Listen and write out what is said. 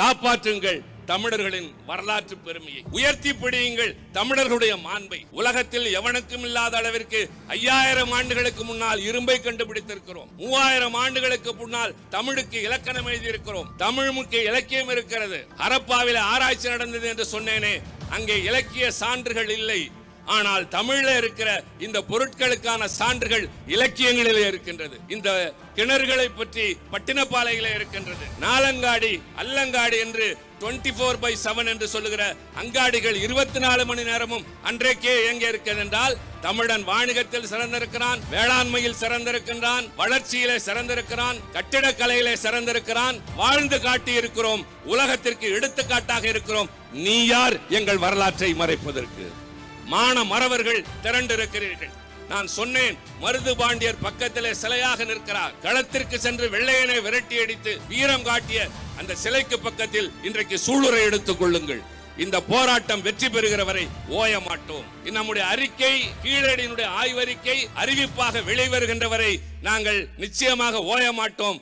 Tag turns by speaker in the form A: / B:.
A: காப்பாற்றுங்கள் தமிழர்களின் வரலாற்று பெருமையை. உயர்த்தி பிடியுங்கள் தமிழர்களுடைய மாண்பை. உலகத்தில் எவனுக்கும் இல்லாத அளவிற்கு ஐயாயிரம் ஆண்டுகளுக்கு முன்னால் இரும்பை கண்டுபிடித்திருக்கிறோம். மூவாயிரம் ஆண்டுகளுக்கு முன்னால் தமிழுக்கு இலக்கணம் எழுதியிருக்கிறோம். தமிழுக்கு இலக்கியம் இருக்கிறது. ஹரப்பாவில் ஆராய்ச்சி நடந்தது என்று சொன்னேனே அங்கே இலக்கிய சான்றுகள் இல்லை. ஆனால் தமிழ்ல இருக்கிற இந்த பொருட்களுக்கான சான்றுகள் இலக்கியங்களிலே இருக்கின்றது. இந்த கிணறுகளை பற்றி பட்டினப்பாலையிலே இருக்கின்றது. நாலங்காடி அல்லங்காடி என்று 24 ஃபோர் பை செவன் என்று சொல்லுகிற அங்காடிகள் இருபத்தி நாலு மணி நேரமும் அன்றைக்கே இயங்க இருக்கிறது என்றால் தமிழன் வாணிகத்தில் சிறந்திருக்கிறான் வேளாண்மையில் சிறந்திருக்கின்றான் வளர்ச்சியிலே சிறந்திருக்கிறான் கட்டிடக்கலையிலே சிறந்திருக்கிறான் வாழ்ந்து காட்டி இருக்கிறோம் உலகத்திற்கு எடுத்துக்காட்டாக இருக்கிறோம். நீ யார்? எங்கள் வரலாற்றை மறைப்பதற்கு. மான மறவர்கள் திரண்டிருக்கிறீர்கள். நான் சொன்னேன் மருது பாண்டியர் பக்கத்திலே சிலையாக நிற்கிறார். களத்திற்கு சென்று வெள்ளையனை விரட்டி அடித்து வீரம் காட்டிய அந்த சிலைக்கு பக்கத்தில் இன்றைக்கு சூளுரை எடுத்துக் கொள்ளுங்கள். இந்த போராட்டம் வெற்றி பெறுகிற வரை ஓய மாட்டோம். நம்முடைய அறிக்கை கீழடியினுடைய ஆய்வறிக்கை அறிவிப்பாக வெளிவருகின்ற வரை நாங்கள் நிச்சயமாக ஓய மாட்டோம்.